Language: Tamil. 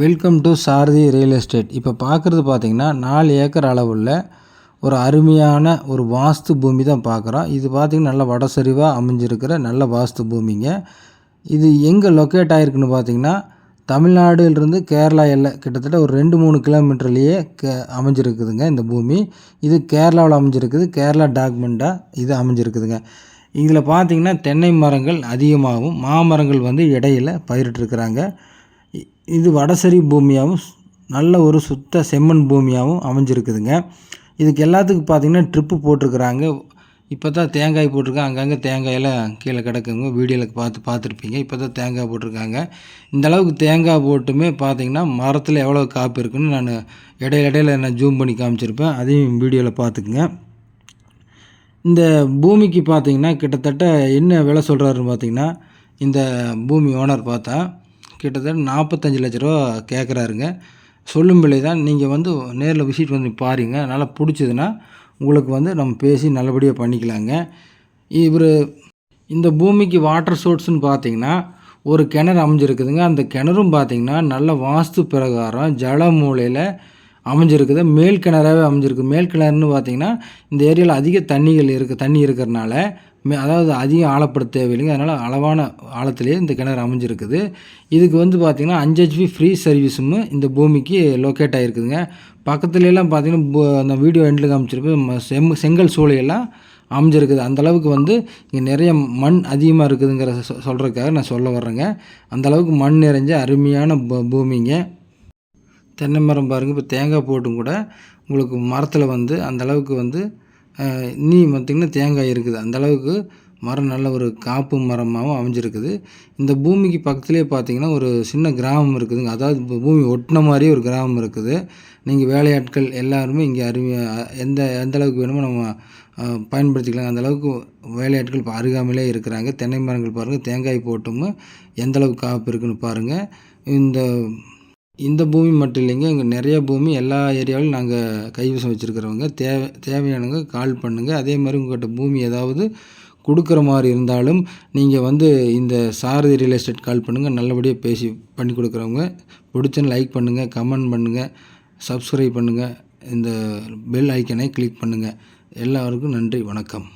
Welcome to Sarathi real estate இப்போ பார்க்குறது பார்த்திங்கன்னா நாலு ஏக்கர் அளவுள்ள ஒரு அருமையான ஒரு வாஸ்து பூமி தான் பார்க்குறோம் இது பார்த்திங்கன்னா நல்ல வடசரிவாக அமைஞ்சிருக்கிற நல்ல வாஸ்து பூமிங்க. இது எங்கே லொக்கேட் ஆகிருக்குன்னு பார்த்தீங்கன்னா தமிழ்நாடுலேருந்து கேரளா எல்லை கிட்டத்தட்ட ஒரு ரெண்டு மூணு கிலோமீட்டர்லேயே கே அமைஞ்சிருக்குதுங்க இந்த பூமி. இது கேரளாவில் அமைஞ்சிருக்குது. கேரளா டாக்குமெண்ட்டாக இது அமைஞ்சிருக்குதுங்க. இதில் பார்த்திங்கன்னா தென்னை மரங்கள் அதிகமாகவும் மாமரங்கள் வந்து இடையில் பயிரிட்டிருக்கிறாங்க. இது வடசரி பூமியாகவும் நல்ல ஒரு சுத்த செம்மண் பூமியாகவும் அமைஞ்சிருக்குதுங்க. இதுக்கு எல்லாத்துக்கும் பார்த்திங்கன்னா ட்ரிப்பு போட்டிருக்குறாங்க. இப்போ தான் தேங்காய் போட்டிருக்காங்க. அங்கங்கே தேங்காயெல்லாம் கீழே கிடக்குங்க. வீடியோவில் பார்த்து பார்த்துருப்பீங்க இப்போ தான் தேங்காய் போட்டிருக்காங்க. இந்த அளவுக்கு தேங்காய் போட்டுமே பார்த்திங்கன்னா மரத்தில் எவ்வளோ காப்பு இருக்குன்னு நான் இடையில இடையில நான் ஜூம் பண்ணி காமிச்சிருப்பேன். அதையும் வீடியோவில் பார்த்துக்குங்க இந்த பூமிக்கு பார்த்திங்கன்னா கிட்டத்தட்ட என்ன விலை சொல்கிறாருன்னு பார்த்திங்கன்னா இந்த பூமி ஓனர் பார்த்தா கிட்டத்தட்ட நாற்பத்தஞ்சு லட்ச ரூபா கேட்குறாருங்க சொல்லும் விலை தான் நீங்கள் வந்து நேரில் விசிட் வந்து பாருங்கள் நல்லா பிடிச்சதுன்னா உங்களுக்கு வந்து நம்ம பேசி நல்லபடியாக பண்ணிக்கலாங்க. இவர் இந்த பூமிக்கு வாட்டர் சோர்ஸ்னு பார்த்தீங்கன்னா ஒரு கிணறு அமைஞ்சிருக்குதுங்க. அந்த கிணறும் பார்த்திங்கன்னா நல்ல வாஸ்து பிரகாரம் ஜல மூலையில் அமைஞ்சிருக்குது. மேல் கிணறாகவே அமைஞ்சிருக்கு. மேல் கிணறுன்னு பார்த்திங்கன்னா இந்த ஏரியாவில் அதிக தண்ணிகள் இருக்குது தண்ணி இருக்கிறனால அதாவது அதிகம் ஆழப்பட தேவையில்லைங்க. அதனால் அளவான ஆழத்துலேயே இந்த கிணறு அமைஞ்சிருக்குது. இதுக்கு வந்து பார்த்திங்கன்னா அஞ்சு ஹெச்பி ஃப்ரீ சர்வீஸும் இந்த பூமிக்கு லொக்கேட் ஆகிருக்குதுங்க பக்கத்துலலாம் பார்த்திங்கன்னா அந்த வீடியோ எண்டில் காமிச்சிருப்பேன். செம் செங்கல் சூளையெல்லாம் அமைஞ்சிருக்குது. அந்தளவுக்கு வந்து இங்கே நிறைய மண் அதிகமாக இருக்குதுங்கிற சொல்கிறதுக்காக நான் சொல்ல வர்றேங்க. அந்தளவுக்கு மண் நிறைஞ்ச அருமையான பூமிங்க. தென்னை மரம் பாருங்கள் இப்போ தேங்காய் போட்டும் கூட உங்களுக்கு மரத்தில் வந்து அந்தளவுக்கு வந்து இன்னி பார்த்திங்கன்னா தேங்காய் இருக்குது. அந்தளவுக்கு மரம் நல்ல ஒரு காப்பு மரமாகவும் அமைஞ்சிருக்குது. இந்த பூமிக்கு பக்கத்துலேயே பார்த்திங்கன்னா ஒரு சின்ன கிராமம் இருக்குதுங்க. அதாவது இப்போ பூமி ஒட்டின மாதிரி ஒரு கிராமம் இருக்குது. நீங்கள் வேலையாட்கள் எல்லாருமே இங்கே அருமையாக எந்த எந்த அளவுக்கு வேணுமோ நம்ம பயன்படுத்திக்கலாம். அந்தளவுக்கு வேலையாட்கள் இப்போ அருகாமையிலே இருக்கிறாங்க. தென்னை மரங்கள் பாருங்கள் தேங்காய் போட்டும் எந்தளவுக்கு காப்பு இருக்குதுன்னு பாருங்கள் இந்த இந்த பூமி மட்டும் இல்லைங்க இங்கே நிறைய பூமி எல்லா ஏரியாவிலும் நாங்கள் கைவசம் வச்சுருக்கிறவங்க. தேவை தேவையானவங்க கால் பண்ணுங்கள் அதே மாதிரி உங்கள்கிட்ட பூமி ஏதாவது கொடுக்குற மாதிரி இருந்தாலும் நீங்கள் வந்து இந்த சாரதி ரியல் எஸ்டேட் கால் பண்ணுங்கள் நல்லபடியாக பேசி பண்ணி கொடுக்குறவங்க. பிடிச்சன்னு லைக் பண்ணுங்கள் கமெண்ட் பண்ணுங்கள் சப்ஸ்கிரைப் பண்ணுங்கள் இந்த பெல் ஐக்கனை கிளிக் பண்ணுங்கள் எல்லாருக்கும் நன்றி வணக்கம்.